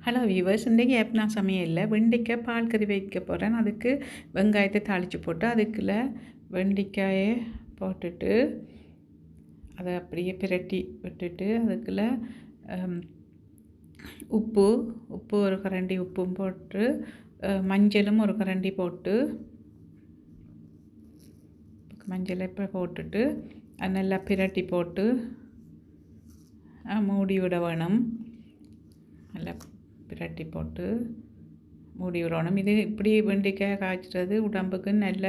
Hello viewers இன்றைக்கி ஏப்னா சமையலில் வெண்டைக்காய் பால் கறி வைக்க போகிறேன் அதுக்கு வெங்காயத்தை தாளித்து போட்டு அதுக்குள்ள வெண்டைக்காயை போட்டுட்டு அதை அப்படியே பிரட்டி விட்டுட்டு அதுக்குள்ள உப்பு உப்பு ஒரு கரண்டி உப்பும் போட்டு மஞ்சளும் ஒரு கரண்டி போட்டு மஞ்சளை இப்போ போட்டுட்டு அது நல்லா பிரட்டி போட்டு மூடி விட வேணும் நல்லா பிரட்டி போட்டு மூடி விடணும். இது இப்படி வெண்டைக்காய் காய்ச்சுறது உடம்புக்கு நல்ல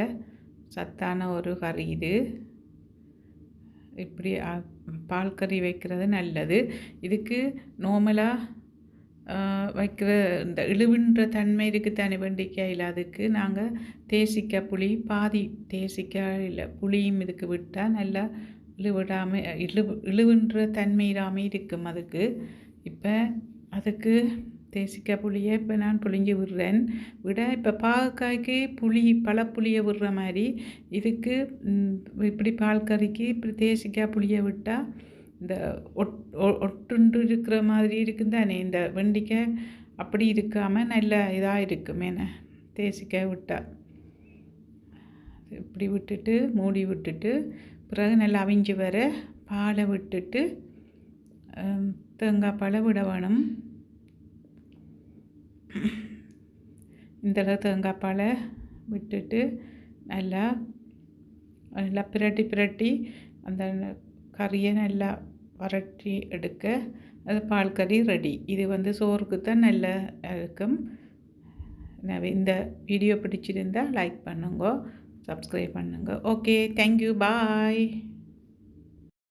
சத்தான ஒரு கறி இது. இப்படி பால் கறி வைக்கிறது நல்லது. இதுக்கு நார்மலாக வைக்கிற இந்த இழுவின்ற தன்மை இருக்குது தானே வெண்டைக்காயில் அதுக்கு நாங்கள் தேசிக்காய் புளி பாதி தேசிக்காய் இல்லை புளியும் இதுக்கு விட்டால் நல்லா இழுவிடாமல் இழு இழுவின்ற தன்மை இல்லாமல் இருக்கும் அதுக்கு. இப்போ அதுக்கு தேசிக்காய் புளியை இப்போ நான் புளிஞ்சு விடுறேன். விட இப்போ பாகக்காய்க்கு புளி பழப்புளியை விடுற மாதிரி இதுக்கு இப்படி பால் கறிக்கு இப்படி தேசிக்காய் புளியை விட்டால் இந்த ஒட் ஒட்டுண்டு இருக்கிற மாதிரி இருக்கும் தானே இந்த வெண்டிக்காய் அப்படி இருக்காமல் நல்ல இதாக இருக்கும் என்ன? தேசிக்காய் விட்டால் இப்படி விட்டுட்டு மூடி விட்டுட்டு பிறகு நல்லா அவிஞ்சு வர பாலை விட்டுட்டு தேங்காய் பழம் விட வேணும். இந்தளவு தேங்காய் பாலை விட்டுட்டு நல்லா நல்லா பிரட்டி பிரட்டி அந்த கறியை நல்லா வரட்டி எடுக்க அது பால் கறி ரெடி இது வந்து சோறுக்கு தான் நல்லா இருக்கும். இந்த வீடியோ பிடிச்சிருந்தா லைக் பண்ணுங்க சப்ஸ்கிரைப் பண்ணுங்க. Okay thank you bye